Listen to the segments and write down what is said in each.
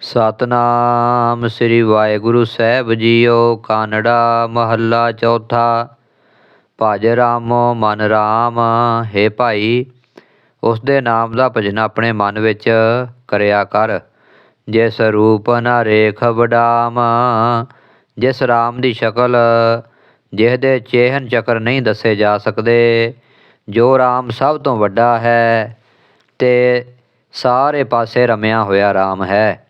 ਸਤਨਾਮ ਸ੍ਰੀ ਵਾਹਿਗੁਰੂ ਸਾਹਿਬ ਜੀਓ, ਕਾਨੜਾ ਮਹੱਲਾ ਚੌਥਾ। ਭਜ ਰਾਮੋ ਮਨ ਰਾਮ, ਹੈ ਭਾਈ, ਉਸ ਦੇ ਨਾਮ ਦਾ ਭਜਨ ਆਪਣੇ ਮਨ ਵਿੱਚ ਕਰਿਆ ਕਰ। ਜਿਸ ਰੂਪ ਨਾ ਰੇਖ ਵਡਾਮ, ਜਿਸ ਰਾਮ ਦੀ ਸ਼ਕਲ ਜਿਹਦੇ ਚੇਹਨ ਚੱਕਰ ਨਹੀਂ ਦੱਸੇ ਜਾ ਸਕਦੇ, ਜੋ ਰਾਮ ਸਭ ਤੋਂ ਵੱਡਾ ਹੈ, ਤੇ ਸਾਰੇ ਪਾਸੇ ਰਮਿਆ ਹੋਇਆ ਰਾਮ ਹੈ।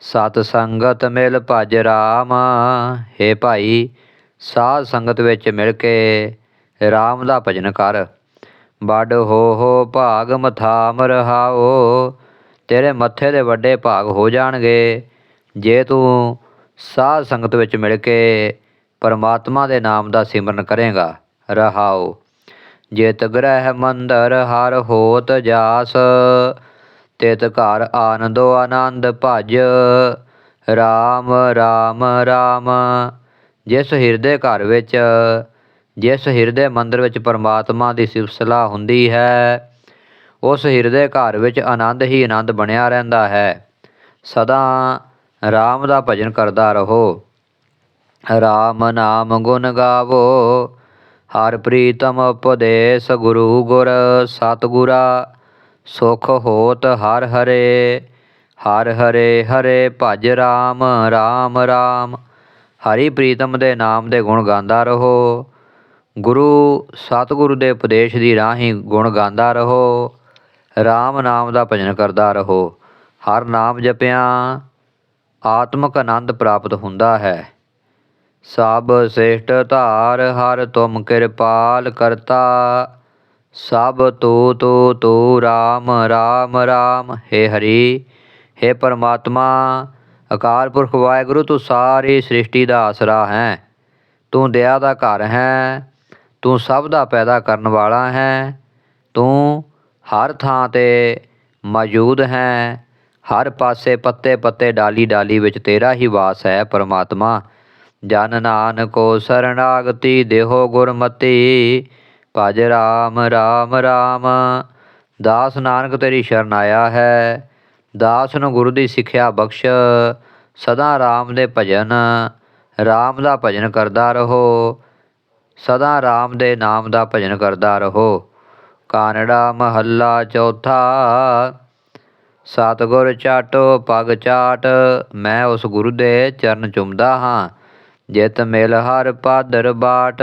ਸਤ ਸੰਗਤ ਮਿਲ ਭਜ ਰਾਮ। ਹੈ ਭਾਈ, ਸਾਧ ਸੰਗਤ ਵਿੱਚ ਮਿਲ ਕੇ ਰਾਮ ਦਾ ਭਜਨ ਕਰ। ਵੱਡ ਹੋ ਹੋ ਭਾਗ ਮਥਾਮ ਰਹਾਓ। ਤੇਰੇ ਮੱਥੇ ਦੇ ਵੱਡੇ ਭਾਗ ਹੋ ਜਾਣਗੇ। ਜੇ ਤੂੰ ਸਾਧ ਸੰਗਤ ਵਿੱਚ ਮਿਲ ਕੇ ਪਰਮਾਤਮਾ ਦੇ ਨਾਮ ਦਾ ਸਿਮਰਨ ਕਰੇਗਾ, ਰਹਾਓ। ਜਿਤ ਗ੍ਰਹਿ ਮੰਦਰ ਹਰ ਹੋਤ ਜਾਸ। ਤਿਤ ਘਰ ਆਨੰਦੋ ਆਨੰਦ ਭਜ। ਰਾਮ ਰਾਮ ਰਾਮ। ਜਿਸ ਹਿਰਦੇ ਘਰ ਵਿੱਚ, ਜਿਸ ਹਿਰਦੇ ਮੰਦਰ ਵਿੱਚ ਪਰਮਾਤਮਾ ਦੀ ਸਿਫਤ ਹੁੰਦੀ ਹੈ, ਉਸ ਹਿਰਦੇ ਘਰ ਵਿੱਚ ਆਨੰਦ ਹੀ ਆਨੰਦ ਬਣਿਆ ਰਹਿੰਦਾ ਹੈ। ਸਦਾ ਰਾਮ ਦਾ ਭਜਨ ਕਰਦਾ ਰਹੋ। ਰਾਮ ਨਾਮ ਗੁਣ ਗਾਵੋ। ਹਰ ਪ੍ਰੀਤਮ ਉਪਦੇਸ਼ ਗੁਰੂ ਗੁਰ ਸਤਗੁਰਾ। ਸੁਖ ਹੋਤ ਹਰ ਹਰੇ ਹਰ ਹਰੇ ਹਰੇ ਭਜ ਰਾਮ ਰਾਮ ਰਾਮ। ਹਰੀ ਪ੍ਰੀਤਮ ਦੇ ਨਾਮ ਦੇ ਗੁਣ ਗਾਉਂਦਾ ਰਹੋ। ਗੁਰੂ ਸਤਿਗੁਰੂ ਦੇ ਉਪਦੇਸ਼ ਦੀ ਰਾਹੀਂ ਗੁਣ ਗਾਉਂਦਾ ਰਹੋ। RAM ਨਾਮ ਦਾ ਭਜਨ ਕਰਦਾ ਰਹੋ। ਹਰ ਨਾਮ ਜਪਿਆ, ਆਤਮਿਕ ਆਨੰਦ ਪ੍ਰਾਪਤ ਹੁੰਦਾ ਹੈ। ਸਭ ਸ੍ਰੇਸ਼ਟ ਧਾਰ, ਹਰ ਤੁਮ ਕਿਰਪਾਲ ਕਰਤਾ। ਸਭ ਤੂ ਤੂ ਤੂ ਰਾਮ ਰਾਮ ਰਾਮ। ਹੈ ਹਰੀ, ਹੈ ਪਰਮਾਤਮਾ, ਅਕਾਲ ਪੁਰਖ ਵਾਹਿਗੁਰੂ, ਤੂੰ ਸਾਰੀ ਸ੍ਰਿਸ਼ਟੀ ਦਾ ਆਸਰਾ ਹੈ। ਤੂੰ ਦਇਆ ਦਾ ਘਰ ਹੈ। ਤੂੰ ਸਭ ਦਾ ਪੈਦਾ ਕਰਨ ਵਾਲਾ ਹੈ। ਤੂੰ ਹਰ ਥਾਂ ਤੇ ਮੌਜੂਦ ਹੈ। ਹਰ ਪਾਸੇ ਪੱਤੇ ਪੱਤੇ ਡਾਲੀ ਡਾਲੀ ਵਿੱਚ ਤੇਰਾ ਹੀ ਵਾਸ ਹੈ ਪਰਮਾਤਮਾ। ਜਨ ਨਾਨਕੋ ਸਰਣਾਗਤੀ, ਦੇਹੋ ਗੁਰਮਤੀ। ਭਜ ਰਾਮ ਰਾਮ ਰਾਮ। ਦਾਸ ਨਾਨਕ ਤੇਰੀ ਸ਼ਰਨ ਆਇਆ ਹੈ। ਦਾਸ ਨੂੰ ਗੁਰੂ ਦੀ ਸਿੱਖਿਆ ਬਖਸ਼। ਸਦਾ ਰਾਮ ਦੇ ਭਜਨ, ਰਾਮ ਦਾ ਭਜਨ ਕਰਦਾ ਰਹੋ। ਸਦਾ ਰਾਮ ਦੇ ਨਾਮ ਦਾ ਭਜਨ ਕਰਦਾ ਰਹੋ। ਕਾਨੜਾ ਮਹੱਲਾ ਚੌਥਾ। ਸਤਿਗੁਰ ਚਾਟੋ ਪਗ ਚਾਟ। ਮੈਂ ਉਸ ਗੁਰੂ ਦੇ ਚਰਨ ਚੁੰਮਦਾ ਹਾਂ। ਜਿਤ ਮਿਲ ਹਰ ਪਾਦਰ ਬਾਟ।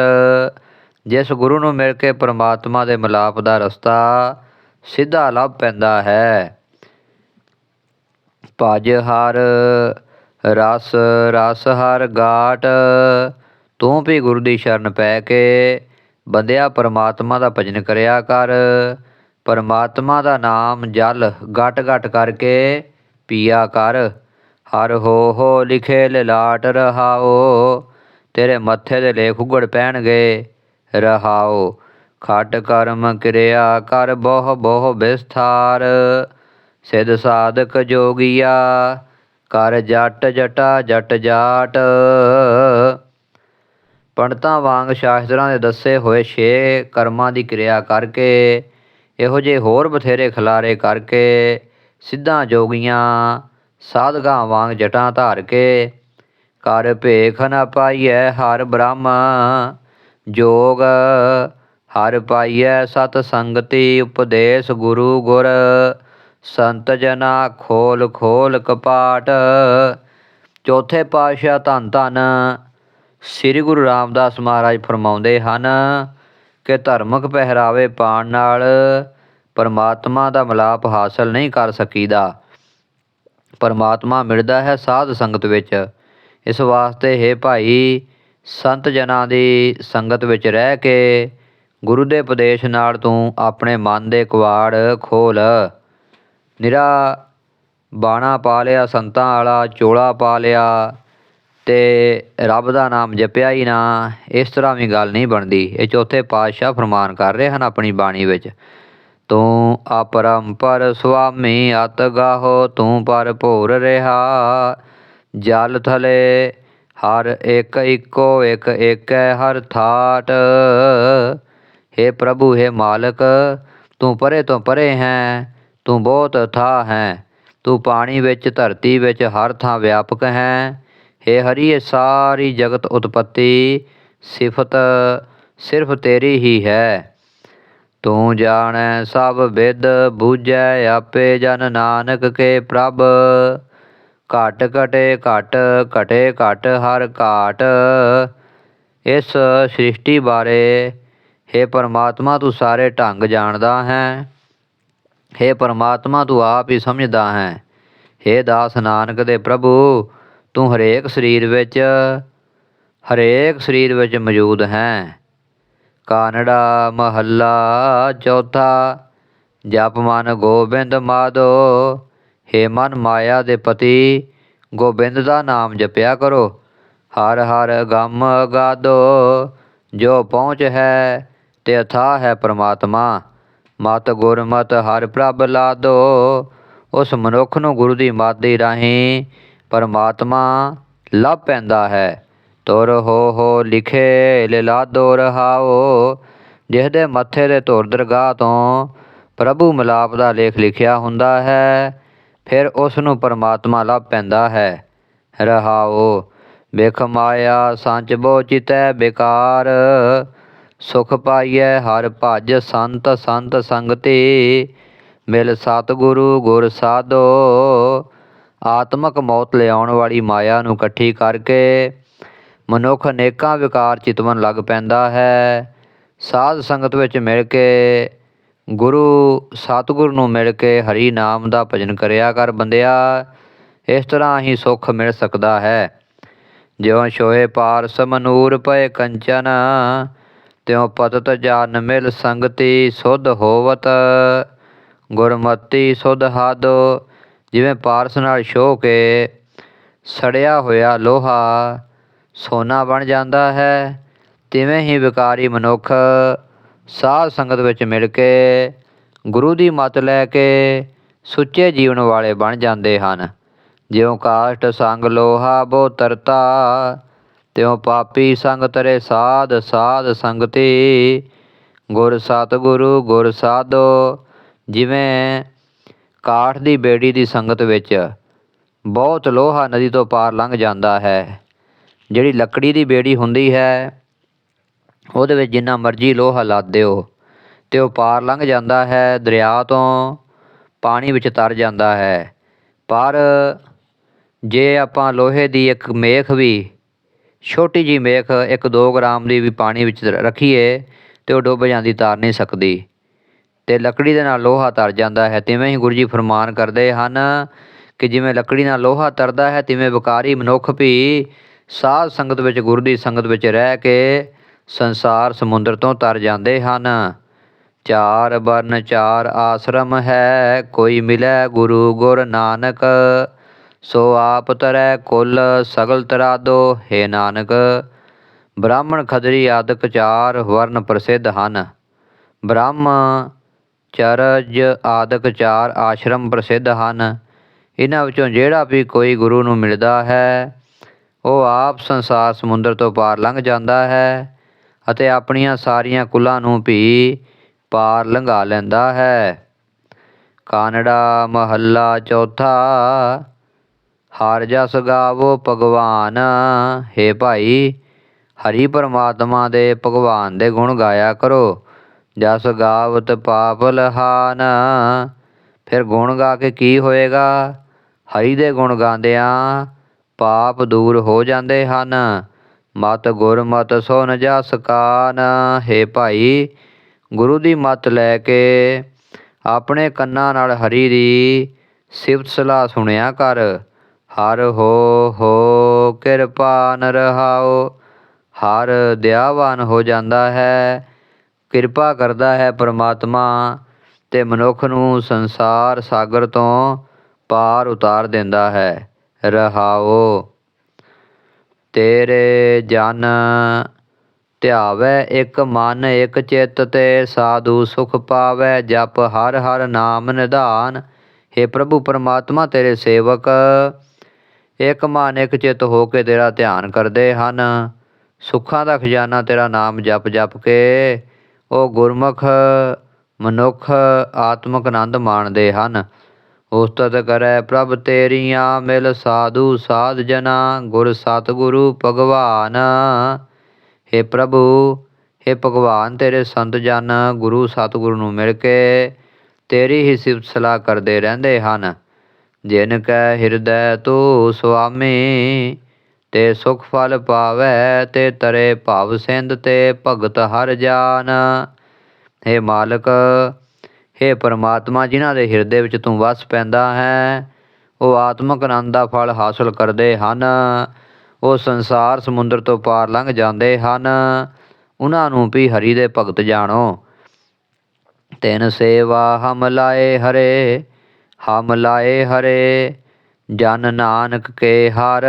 ਜਿਸ ਗੁਰੂ ਨੂੰ ਮਿਲ ਕੇ ਪਰਮਾਤਮਾ ਦੇ ਮਿਲਾਪ ਦਾ ਰਸਤਾ ਸਿੱਧਾ ਲੱਭ ਪੈਂਦਾ ਹੈ। ਭਜ ਹਰ ਰਸ ਰਸ ਹਰ ਗਾਟ, ਤੂੰ ਵੀ ਗੁਰੂ ਦੀ ਸ਼ਰਨ ਪੈ ਕੇ ਬੰਦਿਆ ਪਰਮਾਤਮਾ ਦਾ ਭਜਨ ਕਰਿਆ ਕਰ। ਪਰਮਾਤਮਾ ਦਾ ਨਾਮ ਜਲ ਗਟ ਗਟ ਕਰਕੇ ਪੀਆ ਕਰ। ਹਰ ਹੋ ਹੋ ਲਿਖੇ ਲਲਾਟ ਰਹਾਓ, ਤੇਰੇ ਮੱਥੇ ਦੇ ਲੇਖ ਉਗੜ ਪੈਣਗੇ। ਰਹਾਓ। ਖਟ ਕਰਮ ਕਿਰਿਆ ਕਰ ਬਹੁ ਬਹੁ ਵਿਸਥਾਰ। ਸਿਧ ਸਾਧਕ ਜੋਗੀਆ ਕਰ ਜਟ ਜਟਾ ਜਟ ਜਾਟ। ਪੰਡਤਾਂ ਵਾਂਗ ਸ਼ਾਸਤਰਾਂ ਦੇ ਦੱਸੇ ਹੋਏ ਛੇ ਕਰਮਾਂ ਦੀ ਕਿਰਿਆ ਕਰਕੇ, ਇਹੋ ਜਿਹੇ ਹੋਰ ਬਥੇਰੇ ਖਿਲਾਰੇ ਕਰਕੇ ਸਿੱਧਾਂ ਜੋਗੀਆਂ ਸਾਧਕਾਂ ਵਾਂਗ ਜਟਾਂ ਧਾਰ ਕੇ, ਕਰ ਭੇਖ ਨ ਪਾਈਐ ਹਰ ਬ੍ਰਹਮ। ਜੋਗ, ਹਰ ਪਾਈਐ ਸਤ ਸੰਗਤੀ ਉਪਦੇਸ਼ ਗੁਰੂ ਗੁਰ, ਸੰਤ ਜਨਾ ਖੋਲ ਖੋਲ ਕਪਾਟ। ਚੌਥੇ ਪਾਤਸ਼ਾਹ ਧੰਨ ਧੰਨ ਸ੍ਰੀ ਗੁਰੂ ਰਾਮਦਾਸ ਮਹਾਰਾਜ ਫਰਮਾਉਂਦੇ ਹਨ ਕਿ ਧਰਮਕ ਪਹਿਰਾਵੇ ਪਾਣ ਨਾਲ ਪਰਮਾਤਮਾ ਦਾ ਮਿਲਾਪ ਹਾਸਲ ਨਹੀਂ ਕਰ ਸਕੀਦਾ। ਪਰਮਾਤਮਾ ਮਿਲਦਾ ਹੈ ਸਾਧ ਸੰਗਤ ਵਿੱਚ। ਇਸ ਵਾਸਤੇ ਹੈ ਭਾਈ ਸੰਤ ਜਨਾਂ ਦੀ ਸੰਗਤ ਵਿੱਚ ਰਹਿ ਕੇ ਗੁਰੂ ਦੇ ਉਪਦੇਸ਼ ਨਾਲ ਤੂੰ ਆਪਣੇ ਮਨ ਦੇ ਕਵਾੜ ਖੋਲ। ਨਿਰਾ ਬਾਣਾ ਪਾ ਲਿਆ, ਸੰਤਾਂ ਵਾਲਾ ਚੋਲਾ ਪਾ ਲਿਆ ਤੇ ਰੱਬ ਦਾ ਨਾਮ ਜਪਿਆ ਹੀ ਨਾ, ਇਸ ਤਰ੍ਹਾਂ ਵੀ ਗੱਲ ਨਹੀਂ ਬਣਦੀ। ਇਹ ਚੌਥੇ ਪਾਤਸ਼ਾਹ ਫਰਮਾਨ ਕਰ ਰਹੇ ਹਨ ਆਪਣੀ ਬਾਣੀ ਵਿੱਚ, ਤੂੰ ਅਪਰੰਪਰ ਸੁਆਮੀ ਅਤ ਗਾਹੋ ਤੂੰ ਪਰ ਭੋਰ ਰਿਹਾ, ਜਲ ਥਲੇ ਹਰ ਇੱਕ ਇੱਕੋ ਇੱਕ ਏਕੈ ਹਰ ਥਾਟ हे ਪ੍ਰਭੂ हे ਮਾਲਕ ਤੂੰ ਪਰੇ ਤੋਂ ਪਰੇ ਹੈ ਤੂੰ ਬਹੁਤ ਥਾ ਹੈ ਤੂੰ ਪਾਣੀ ਵਿੱਚ ਧਰਤੀ ਵਿੱਚ ਹਰ ਥਾਂ ਵਿਆਪਕ ਹੈ हे ਹਰੀ ਇਹ ਸਾਰੀ ਜਗਤ ਉਤਪਤੀ ਸਿਫਤ ਸਿਰਫ ਤੇਰੀ ਹੀ ਹੈ ਤੂੰ ਜਾਣੈ ਸਭ ਵਿਦ ਬੂਝੈ ਆਪੇ ਜਨ ਨਾਨਕ ਕੇ ਪ੍ਰਭ ਘਟ ਘਟੇ ਘਟ ਘਟੇ ਘਟ ਹਰ ਘਾਟ ਇਸ ਸ੍ਰਿਸ਼ਟੀ ਬਾਰੇ हे ਪਰਮਾਤਮਾ ਤੂੰ ਸਾਰੇ ਢੰਗ ਜਾਣਦਾ ਹੈ हे ਪਰਮਾਤਮਾ ਤੂੰ ਆਪ ਹੀ ਸਮਝਦਾ ਹੈ हे ਦਾਸ ਨਾਨਕ ਦੇ ਪ੍ਰਭੂ ਤੂੰ ਹਰੇਕ ਸਰੀਰ ਵਿੱਚ ਹਰੇਕ ਸਰੀਰ ਵਿੱਚ ਮੌਜੂਦ ਹੈ ਕਾਨੜਾ ਮਹੱਲਾ ਚੌਥਾ ਜਪ ਮਨ ਗੋਬਿੰਦ ਮਾਧੋ ਹੇ ਮਨ ਮਾਇਆ ਦੇ ਪਤੀ, ਗੋਬਿੰਦ ਦਾ ਨਾਮ ਜਪਿਆ ਕਰੋ। ਹਰ ਹਰ ਗਮ ਗਾਦੋ, ਜੋ ਪਹੁੰਚ ਹੈ ਤੇ ਅਥਾ ਹੈ ਪ੍ਰਮਾਤਮਾ। ਮਤ ਗੁਰਮਤ ਹਰ ਪ੍ਰਭ ਲਾਦੋ, ਉਸ ਮਨੁੱਖ ਨੂੰ ਗੁਰੂ ਦੀ ਮੱਤ ਦੀ ਰਾਹੀਂ ਪਰਮਾਤਮਾ ਲੱਭ ਪੈਂਦਾ ਹੈ। ਤੁਰ ਹੋ ਹੋ ਲਿਖੇ ਲਿਲਾਦੋ ਰਹਾਓ ਜਿਸਦੇ ਮੱਥੇ ਦੇ ਧੁਰ ਦਰਗਾਹ ਤੋਂ ਪ੍ਰਭੂ ਮਿਲਾਪ ਦਾ ਲੇਖ ਲਿਖਿਆ ਹੁੰਦਾ ਹੈ। ਫਿਰ ਉਸ ਨੂੰ ਪਰਮਾਤਮਾ ਲੱਭ ਪੈਂਦਾ ਹੈ। ਰਹਾਓ, ਵੇਖ ਮਾਇਆ ਸੰਚ ਬੋ ਚਿਤੈ ਬੇਕਾਰ। ਸੁਖ ਪਾਈਐ ਹਰ ਭਜ ਸੰਤ ਸੰਤ ਸੰਗਤੀ। ਮਿਲ ਸਤਿਗੁਰੂ ਗੁਰ ਸਾਧੋ। ਆਤਮਕ ਮੌਤ ਲਿਆਉਣ ਵਾਲੀ ਮਾਇਆ ਨੂੰ ਇਕੱਠੀ ਕਰਕੇ ਮਨੁੱਖ ਅਨੇਕਾਂ ਵਿਕਾਰ ਚਿਤਵਨ ਲੱਗ ਪੈਂਦਾ ਹੈ। ਸਾਧ ਸੰਗਤ ਵਿੱਚ ਮਿਲ ਕੇ ਗੁਰੂ ਸਤਿਗੁਰ ਨੂੰ ਮਿਲ ਕੇ ਹਰੀ ਨਾਮ ਦਾ ਭਜਨ ਕਰਿਆ ਕਰ ਬੰਦਿਆ, ਇਸ ਤਰ੍ਹਾਂ ਹੀ ਸੁੱਖ ਮਿਲ ਸਕਦਾ ਹੈ। ਜਿਉ ਛੋਏ ਪਾਰਸ ਮਨੂਰ ਪਏ ਕੰਚਨ, ਤਿਉ ਪਤਤ ਜਨ ਮਿਲ ਸੰਗਤੀ ਸੁਧ ਹੋਵਤ। ਗੁਰਮਤੀ ਸੁਧ ਹਾਦੋ, ਜਿਵੇਂ ਪਾਰਸ ਨਾਲ ਛੋ ਕੇ ਸੜਿਆ ਹੋਇਆ ਲੋਹਾ ਸੋਨਾ ਬਣ ਜਾਂਦਾ ਹੈ, ਤਿਵੇਂ ਹੀ ਵਿਕਾਰੀ ਮਨੁੱਖ ਸਾਧ ਸੰਗਤ ਵਿੱਚ ਮਿਲ ਕੇ ਗੁਰੂ ਦੀ ਮੱਤ ਲੈ ਕੇ ਸੁੱਚੇ ਜੀਵਨ ਵਾਲੇ ਬਣ ਜਾਂਦੇ ਹਨ। ਜਿਉ ਕਾਸ਼ਟ ਸੰਗ ਲੋਹਾ ਬੋ ਤਰਤਾ ਤਿਉ ਪਾਪੀ ਸੰਗ ਤਰੇ ਸਾਧ ਸਾਧ ਸੰਗਤੀ। ਗੁਰ ਸਤਿਗੁਰੂ, ਗੁਰ ਸਾਧੋ, ਜਿਵੇਂ ਕਾਠ ਦੀ ਬੇੜੀ ਦੀ ਸੰਗਤ ਵਿੱਚ ਬਹੁਤ ਲੋਹਾ ਨਦੀ ਤੋਂ ਪਾਰ ਲੰਘ ਜਾਂਦਾ ਹੈ। ਜਿਹੜੀ ਲੱਕੜੀ ਦੀ ਬੇੜੀ ਹੁੰਦੀ ਹੈ ਉਹਦੇ ਵਿੱਚ ਜਿੰਨਾ ਮਰਜ਼ੀ ਲੋਹਾ ਲੱਦ ਦਿਓ ਅਤੇ ਉਹ ਪਾਰ ਲੰਘ ਜਾਂਦਾ ਹੈ, ਦਰਿਆ ਤੋਂ ਪਾਣੀ ਵਿੱਚ ਤਰ ਜਾਂਦਾ ਹੈ। ਪਰ ਜੇ ਆਪਾਂ ਲੋਹੇ ਦੀ ਇੱਕ ਮੇਖ ਵੀ, ਛੋਟੀ ਜਿਹੀ ਮੇਖ ਇੱਕ ਦੋ ਗ੍ਰਾਮ ਦੀ ਵੀ ਪਾਣੀ ਵਿੱਚ ਰੱਖੀਏ, ਤੇ ਉਹ ਡੁੱਬ ਜਾਂਦੀ, ਤਾਰ ਨਹੀਂ ਸਕਦੀ। ਅਤੇ ਲੱਕੜੀ ਦੇ ਨਾਲ ਲੋਹਾ ਤਰ ਜਾਂਦਾ ਹੈ, ਤਿਵੇਂ ਹੀ ਗੁਰੂ ਜੀ ਫਰਮਾਨ ਕਰਦੇ ਹਨ ਕਿ ਜਿਵੇਂ ਲੱਕੜੀ ਨਾਲ ਲੋਹਾ ਤਰਦਾ ਹੈ, ਤਿਵੇਂ ਵਿਕਾਰੀ ਮਨੁੱਖ ਵੀ ਸਾਧ ਸੰਗਤ ਵਿੱਚ, ਗੁਰੂ ਦੀ ਸੰਗਤ ਵਿੱਚ ਰਹਿ ਕੇ ਸੰਸਾਰ ਸਮੁੰਦਰ ਤੋਂ ਤਰ ਜਾਂਦੇ ਹਨ। ਚਾਰ ਬਰਨ ਚਾਰ ਆਸ਼ਰਮ ਹੈ, ਕੋਈ ਮਿਲੈ ਗੁਰੂ ਗੁਰ ਨਾਨਕ। ਸੋ ਆਪ ਤਰੈ ਕੁਲ, ਸਗਲ ਤਰਾਦੋ, ਹੈ ਨਾਨਕ। ਬ੍ਰਾਹਮਣ ਖਦਰੀ ਆਦਿਕ ਚਾਰ ਵਰਨ ਪ੍ਰਸਿੱਧ ਹਨ। ਬ੍ਰਹਮ, ਚਰਜ ਆਦਿਕ ਚਾਰ ਆਸ਼ਰਮ ਪ੍ਰਸਿੱਧ ਹਨ। ਇਹਨਾਂ ਵਿੱਚੋਂ ਜਿਹੜਾ ਵੀ ਕੋਈ ਗੁਰੂ ਨੂੰ ਮਿਲਦਾ ਹੈ, ਉਹ ਆਪ ਸੰਸਾਰ ਸਮੁੰਦਰ ਤੋਂ ਪਾਰ ਲੰਘ ਜਾਂਦਾ ਹੈ। ਅਤੇ ਆਪਣੀਆਂ ਸਾਰੀਆਂ ਕੁਲਾਂ ਨੂੰ ਵੀ ਪਾਰ ਲੰਘਾ ਲੈਂਦਾ ਹੈ। ਕਾਨੜਾ ਮਹੱਲਾ ਚੌਥਾ, ਹਰ ਜਸ ਗਾਵੋ ਭਗਵਾਨ। ਹੈ ਭਾਈ, ਹਰੀ ਪਰਮਾਤਮਾ ਦੇ ਭਗਵਾਨ ਦੇ ਗੁਣ ਗਾਇਆ ਕਰੋ। ਜਸ ਗਾਵਤ ਪਾਪ ਲਹਾਨ। ਫਿਰ ਗੁਣ ਗਾ ਕੇ ਕੀ ਹੋਏਗਾ? ਹਰੀ ਦੇ ਗੁਣ ਗਾਉਂਦਿਆਂ ਪਾਪ ਦੂਰ ਹੋ ਜਾਂਦੇ ਹਨ। ਮਤ ਗੁਰਮਤ ਸੋ ਨ ਜਾ ਸਕਾਨ ਹੈ ਭਾਈ, ਗੁਰੂ ਦੀ ਮਤ ਲੈ ਕੇ ਆਪਣੇ ਕੰਨਾਂ ਨਾਲ ਹਰੀ ਦੀ ਸਿਫਤ ਸਲਾਹ ਸੁਣਿਆ ਕਰ। ਹਰ ਹੋ ਹੋ ਕਿਰਪਾਨ ਰਹਾਓ ਹਰ ਦਿਆਵਾਨ ਹੋ ਜਾਂਦਾ ਹੈ। ਕਿਰਪਾ ਕਰਦਾ ਹੈ ਪ੍ਰਮਾਤਮਾ ਤੇ ਮਨੁੱਖ ਨੂੰ ਸੰਸਾਰ ਸਾਗਰ ਤੋਂ ਪਾਰ ਉਤਾਰ ਦਿੰਦਾ ਹੈ। ਰਹਾਓ ਤੇਰੇ ਜਨ ਧਿਆਵੈ, ਇੱਕ ਮਨ, ਇੱਕ ਚਿੱਤ ਤੇ ਸਾਧੂ ਸੁਖ ਪਾਵੈ, ਜਪ ਹਰ ਹਰ ਨਾਮ ਨਿਧਾਨ। हे ਪ੍ਰਭੂ ਪਰਮਾਤਮਾ, ਤੇਰੇ ਸੇਵਕ ਇੱਕ ਮਨ, ਇੱਕ ਚਿੱਤ ਹੋ ਕੇ ਤੇਰਾ ਧਿਆਨ ਕਰਦੇ ਹਨ। ਸੁੱਖਾਂ ਦਾ ਖਜ਼ਾਨਾ ਤੇਰਾ ਨਾਮ ਜਪ ਜਪ ਕੇ ਉਹ ਗੁਰਮੁਖ ਮਨੁੱਖ ਆਤਮਿਕ ਆਨੰਦ ਮਾਣਦੇ ਹਨ। ਉਸਤਤ ਕਰੈ ਪ੍ਰਭ ਤੇਰੀਆਂ ਮਿਲ ਸਾਧੂ ਸਾਧ ਜਨਾ ਗੁਰ ਸਤਿਗੁਰੂ ਭਗਵਾਨ हे ਪ੍ਰਭੂ हे ਭਗਵਾਨ ਤੇਰੇ ਸੰਤ ਜਨ ਗੁਰੂ ਸਤਿਗੁਰੂ ਨੂੰ ਮਿਲ ਕੇ ਤੇਰੀ ਹੀ ਸਿਫਤ ਸਲਾਹ ਕਰਦੇ ਰਹਿੰਦੇ ਹਨ ਜਿਨ ਕੈ ਹਿਰਦੈ ਤੂੰ ਸੁਆਮੀ ਤੇ ਸੁਖ ਫਲ ਪਾਵੈ ਤੇ ਤਰੇ ਭਵ ਸਿੰਧ ਤੇ ਭਗਤ ਹਰ ਜਾਨ हे ਮਾਲਕ हे ਪਰਮਾਤਮਾ ਜਿਨ੍ਹਾਂ ਦੇ ਹਿਰਦੇ ਵਿੱਚ ਤੂੰ ਵਸ ਪੈਂਦਾ ਹੈ, ਉਹ ਆਤਮਿਕ ਆਨੰਦ ਦਾ ਫਲ ਹਾਸਲ ਕਰਦੇ ਹਨ। ਉਹ ਸੰਸਾਰ ਸਮੁੰਦਰ ਤੋਂ ਪਾਰ ਲੰਘ ਜਾਂਦੇ ਹਨ। ਉਹਨਾਂ ਨੂੰ ਵੀ ਹਰੀ ਦੇ ਭਗਤ ਜਾਣੋ। ਤਿਨ ਸੇਵਾ ਹਮ ਲਾਏ ਹਰੇ, ਹਮ ਲਾਏ ਹਰੇ, ਜਨ ਨਾਨਕ ਕੇ ਹਰ।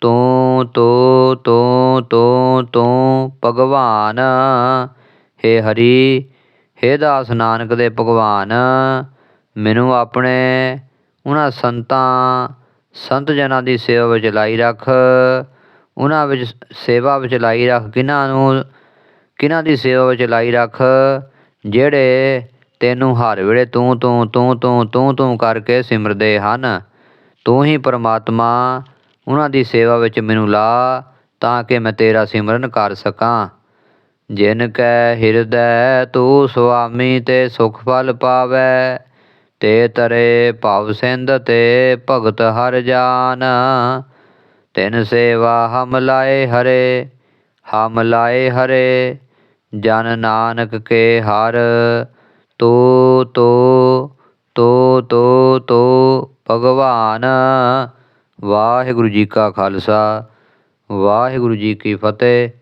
ਤੂੰ ਤੂੰ ਤੂੰ ਤੂੰ ਤੂੰ ਭਗਵਾਨ, ਹੇ ਹਰੀ ਹੇ ਦਾਸ ਨਾਨਕ ਦੇ ਭਗਵਾਨ, ਮੈਨੂੰ ਆਪਣੇ ਉਹਨਾਂ ਸੰਤਾਂ, ਸੰਤ ਜਨਾਂ ਦੀ ਸੇਵਾ ਵਿੱਚ ਲਾਈ ਰੱਖ। ਉਹਨਾਂ ਵਿੱਚ ਸੇਵਾ ਵਿੱਚ ਲਾਈ ਰੱਖ ਕਿਹਨਾਂ ਨੂੰ ਕਿਹਨਾਂ ਦੀ ਸੇਵਾ ਵਿੱਚ ਲਾਈ ਰੱਖ, ਜਿਹੜੇ ਤੈਨੂੰ ਹਰ ਵੇਲੇ ਤੂੰ ਤੂੰ ਤੂੰ ਤੂੰ ਤੂੰ ਤੂੰ ਕਰਕੇ ਸਿਮਰਦੇ ਹਨ। ਤੂੰ ਹੀ ਪਰਮਾਤਮਾ ਉਹਨਾਂ ਦੀ ਸੇਵਾ ਵਿੱਚ ਮੈਨੂੰ ਲਾ, ਤਾਂ ਕਿ ਮੈਂ ਤੇਰਾ ਸਿਮਰਨ ਕਰ ਸਕਾਂ। ਜਿਨ ਕੈ ਹਿਰਦੈ ਤੂੰ ਸੁਆਮੀ ਤੇ ਸੁਖ ਫਲ ਪਾਵੈ, ਤੇ ਤਰੇ ਭਵ ਸਿੰਧ ਤੇ ਭਗਤ ਹਰ ਜਾਨ। ਤਿਨ ਸੇਵਾ ਹਮ ਲਾਏ ਹਰੇ, ਹਮ ਲਾਏ ਹਰੇ, ਜਨ ਨਾਨਕ ਕੇ ਹਰ। ਤੂ, ਤੋ, ਤੂ ਤੂ ਤੂ, ਭਗਵਾਨ। ਵਾਹਿਗੁਰੂ ਜੀ ਕਾ ਖਾਲਸਾ, ਵਾਹਿਗੁਰੂ ਜੀ ਕੀ ਫਤਿਹ।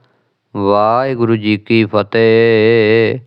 ਵਾਹਿਗੁਰੂ ਜੀ ਕੀ ਫਤਿਹ।